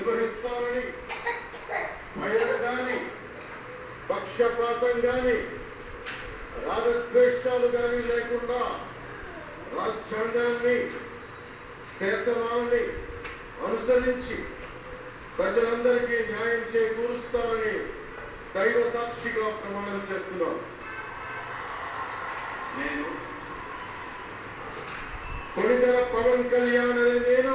నిర్వహిస్తారని భయం గాని పక్షపాతం కానీ రాగద్వేషాలు కానీ లేకుండా రాజ్యాంగాన్ని శాసనాలని అనుసరించి ప్రజలందరికీ న్యాయం చేకూరుస్తానని దైవ సాక్షిగా ప్రమాణం చేస్తున్నాం. నేను కొణిదెల పవన్ కళ్యాణ్ అనే నేను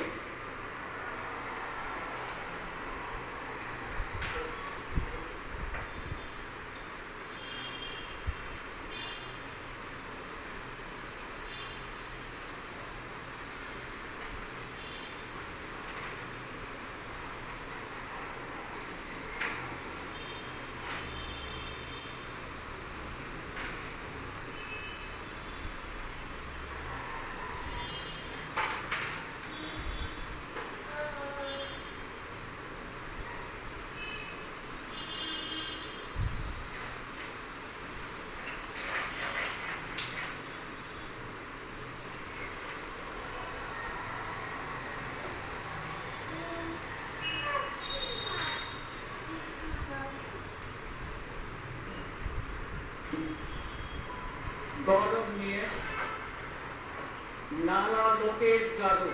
गौरव गौरवनीय नाना लोकेश गारू